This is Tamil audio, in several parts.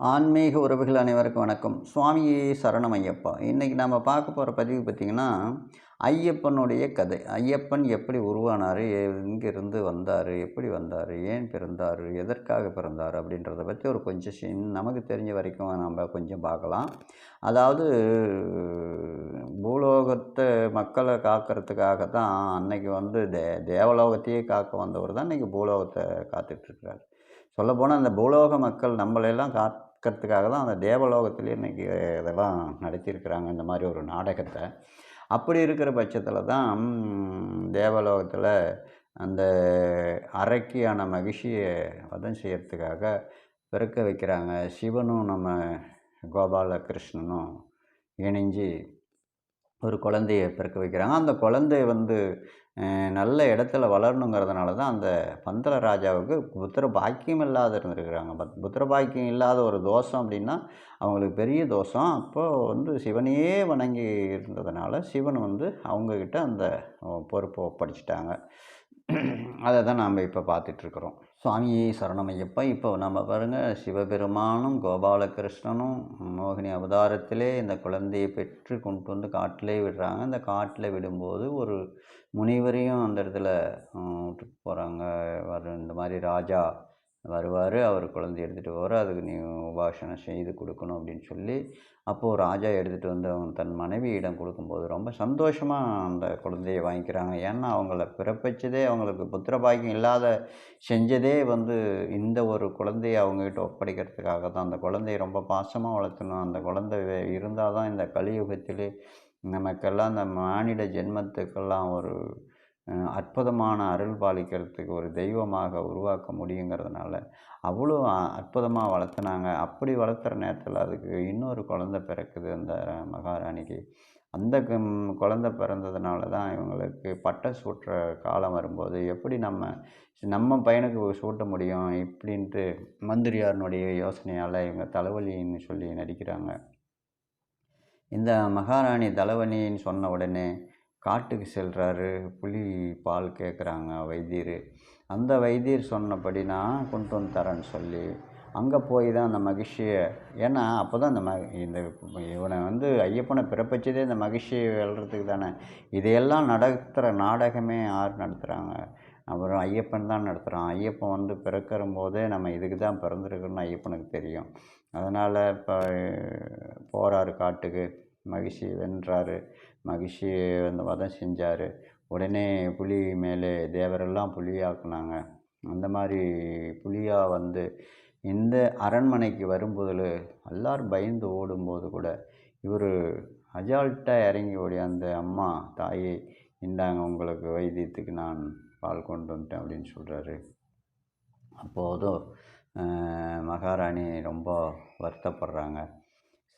ஆன்மீக உறவுகள் அனைவருக்கும் வணக்கம். சுவாமியே சரணம் ஐயப்பா இன்றைக்கி நம்ம பார்க்க போகிற பதிவு பார்த்திங்கன்னா ஐயப்பனுடைய கதை. ஐயப்பன் எப்படி உருவானார்? எங்கிருந்து வந்தார்? எப்படி வந்தார்? ஏன் பிறந்தார்? எதற்காக பிறந்தார்? அப்படின்றத பற்றி ஒரு கொஞ்சம் நமக்கு தெரிஞ்ச வரைக்கும் நம்ம கொஞ்சம் பார்க்கலாம். அதாவது பூலோகத்தை மக்களை காக்கிறதுக்காக தான் அன்னைக்கு வந்து தே தேவலோகத்தையே காக்க வந்தவர் தான் இன்றைக்கி பூலோகத்தை காத்துட்ருக்கிறார் சொல்லப்போனால் அந்த பூலோக மக்கள் நம்மளையெல்லாம் காக்கிறதுக்காக தான் அந்த தேவலோகத்திலே இன்றைக்கி இதெல்லாம் நடத்தியிருக்கிறாங்க. இந்த மாதிரி ஒரு நாடகத்தை. அப்படி இருக்கிற பட்சத்தில் தான் தேவலோகத்தில் அந்த அரைக்கியான மகிழ்ச்சியை வதம் செய்யறதுக்காக பிறக்க வைக்கிறாங்க. சிவனும் நம்ம கோபாலகிருஷ்ணனும் இணைஞ்சு ஒரு குழந்தைய பிறக்க வைக்கிறாங்க. அந்த குழந்தை வந்து நல்ல இடத்துல வளரணுங்கிறதுனால தான் அந்த பந்தல ராஜாவுக்கு புத்திர பாக்கியம் இல்லாத இருந்திருக்கிறாங்க. பத் புத்திர பாக்கியம் இல்லாத ஒரு தோஷம் அப்படின்னா அவங்களுக்கு பெரிய தோஷம். அப்போது வந்து சிவனையே வணங்கி இருந்ததுனால சிவன் வந்து அவங்கக்கிட்ட அந்த பொறுப்பு பொறுப்பை ஒப்படைச்சிட்டாங்க. அதை தான் நாம் இப்போ பார்த்துட்ருக்குறோம். சுவாமியே சரணமையப்பா. இப்போ நம்ம பாருங்கள் சிவபெருமானும் கோபாலகிருஷ்ணனும் மோகினி அவதாரத்திலே இந்த குழந்தையை பெற்று கொண்டு வந்து காட்டிலே விடுறாங்க. அந்த காட்டில் விடும்போது ஒரு முனிவரையும் அந்த இடத்துல விட்டுட்டு போகிறாங்க வர இந்த மாதிரி ராஜா வருவார் அவர் குழந்தைய எடுத்துகிட்டு போவார் அதுக்கு நீ உபாசனை செய்து கொடுக்கணும் அப்படின்னு சொல்லி அப்போது ராஜா எடுத்துகிட்டு வந்து அவங்க தன் மனைவியிடம் கொடுக்கும்போது ரொம்ப சந்தோஷமாக அந்த குழந்தையை வாங்கிக்கிறாங்க. ஏன்னா அவங்கள பிறப்பிச்சதே அவங்களுக்கு புத்திர பாக்கியம் இல்லாத செஞ்சதே வந்து இந்த ஒரு குழந்தையை அவங்ககிட்ட ஒப்படைக்கிறதுக்காக தான். அந்த குழந்தையை ரொம்ப பாசமாக வளர்த்தணும். அந்த குழந்தை இருந்தால் தான் இந்த கலியுகத்திலே நமக்கெல்லாம் அந்த மானிட ஜென்மத்துக்கெல்லாம் ஒரு அற்புதமான அருள் பாலிக்கிறதுக்கு ஒரு தெய்வமாக உருவாக்க முடியுங்கிறதுனால அவ்வளோ அ- அற்புதமாக வளர்த்துனாங்க. அப்படி வளர்த்துற நேரத்தில் அதுக்கு இன்னொரு குழந்தை பிறக்குது அந்த மகாராணிக்கு. அந்த குழந்த குழந்தை பிறந்ததுனால தான் இவங்களுக்கு பட்டை சூட்டுற காலம் வரும்போது எப்படி நம்ம நம்ம பையனுக்கு சூட்ட முடியும் இப்படின்ட்டு மந்திரியாரனுடைய யோசனையால் இவங்க தலைவலின்னு சொல்லி நடிக்கிறாங்க. இந்த மகாராணி தலைவலின்னு சொன்ன உடனே காட்டுக்கு செல்கிறாரு புலி பால் கேட்குறாங்க வைத்தியர். அந்த வைத்தியர் சொன்னபடி நான் கொண்டு வந்து தரேன்னு சொல்லி அங்கே போய் தான் அந்த மகிழ்ச்சியை ஏன்னா அப்போ தான் இந்த ம இந்த இவனை வந்து ஐயப்பனை பிறப்பிச்சதே இந்த மகிழ்ச்சியை வெல்றதுக்கு தானே. இதையெல்லாம் நடத்துகிற நாடகமே யார் நடத்துகிறாங்க அப்புறம் ஐயப்பன் தான் நடத்துகிறான் ஐயப்பன் வந்து பிறக்கிற போதே நம்ம இதுக்கு தான் பிறந்திருக்குன்னு ஐயப்பனுக்கு தெரியும். அதனால் இப்போ போகிறாரு காட்டுக்கு. மகிழ்ச்சி வென்றாரு. மகிழ்ச்சியை வந்து வதம் செஞ்சார். உடனே புலி மேலே தேவரெல்லாம் புலியாக்குனாங்க. அந்த மாதிரி புலியாக வந்து இந்த அரண்மனைக்கு வரும்போதில் எல்லாரும் பயந்து ஓடும்போது கூட இவர் அஜால்ட்டாக இறங்கி ஓடி அந்த அம்மா தாயே இந்தாங்க உங்களுக்கு வைத்தியத்துக்கு நான் பால் கொண்டு வந்துட்டேன் அப்படின்னு சொல்கிறாரு அப்போதும் மகாராணி ரொம்ப வருத்தப்படுறாங்க.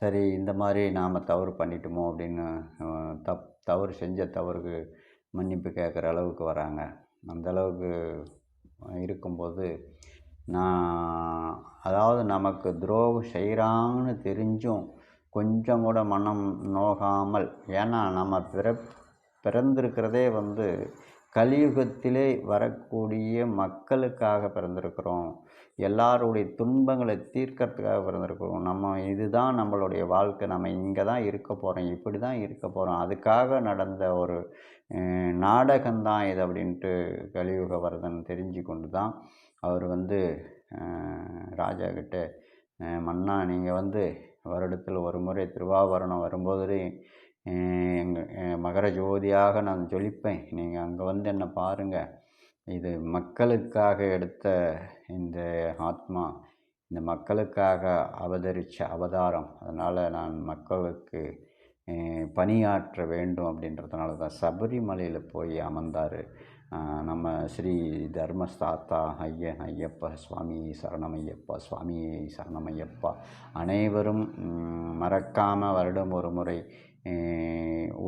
சரி இந்த மாதிரி நாம் தவறு பண்ணிட்டோமோ அப்படின்னு தப் தவறு செஞ்ச தவறுக்கு மன்னிப்பு கேட்குற அளவுக்கு வராங்க. அந்த அளவுக்கு இருக்கும்போது நான் அதாவது நமக்கு துரோகம் செய்கிறான்னு தெரிஞ்சும் கொஞ்சம் கூட மனம் நோகாமல் ஏன்னா நம்ம பிற பிறந்திருக்கிறதே வந்து கலியுகத்திலே வரக்கூடிய மக்களுக்காக பிறந்திருக்கிறோம். எல்லாருடைய துன்பங்களை தீர்க்கறதுக்காக பிறந்திருக்கிறோம். நம்ம இதுதான் நம்மளுடைய வாழ்க்கை. நம்ம இங்கே தான் இருக்க போகிறோம் இப்படி தான் இருக்க போகிறோம் அதுக்காக நடந்த ஒரு நாடகம்தான் இது அப்படின்ட்டு கலியுக வரதன் தெரிஞ்சு கொண்டு தான் அவர் வந்து ராஜா கிட்ட மன்னா நீங்கள் வந்து வருடத்தில் ஒரு முறை திருவாபரணம் வரும்போது எங்கள் மகர ஜோதியாக நான் ஜொலிப்பேன். நீங்கள் அங்கே வந்து என்னை பாருங்கள் இது மக்களுக்காக எடுத்த இந்த ஆத்மா இந்த மக்களுக்காக அவதரித்த அவதாரம். அதனால் நான் மக்களுக்கு பணியாற்ற வேண்டும் அப்படின்றதுனால தான் சபரிமலையில் போய் அமர்ந்தார். நம்ம ஸ்ரீ தர்மஸ்தாத்தா ஐயன் ஐயப்பா சுவாமி சரணமையப்பா சுவாமி சரணமையப்பா. அனைவரும் மறக்காமல் வருடம் ஒரு முறை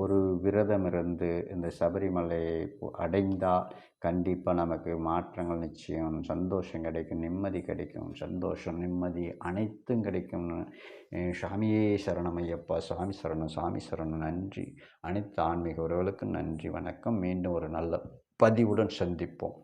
ஒரு விரதம் இருந்து இந்த சபரிமலையை அடைந்தால் கண்டிப்பாக நமக்கு மாற்றங்கள் நிச்சயம் சந்தோஷம் கிடைக்கும் நிம்மதி கிடைக்கும் சந்தோஷம் நிம்மதி அனைத்தும் கிடைக்கும்னு சாமியே சரணமையப்பா சாமி சரணம் சாமி சரணம். நன்றி. அனைத்து ஆன்மீக உறவுகளுக்கும் நன்றி வணக்கம். மீண்டும் ஒரு நல்ல பதிவுடன் சந்திப்போம்.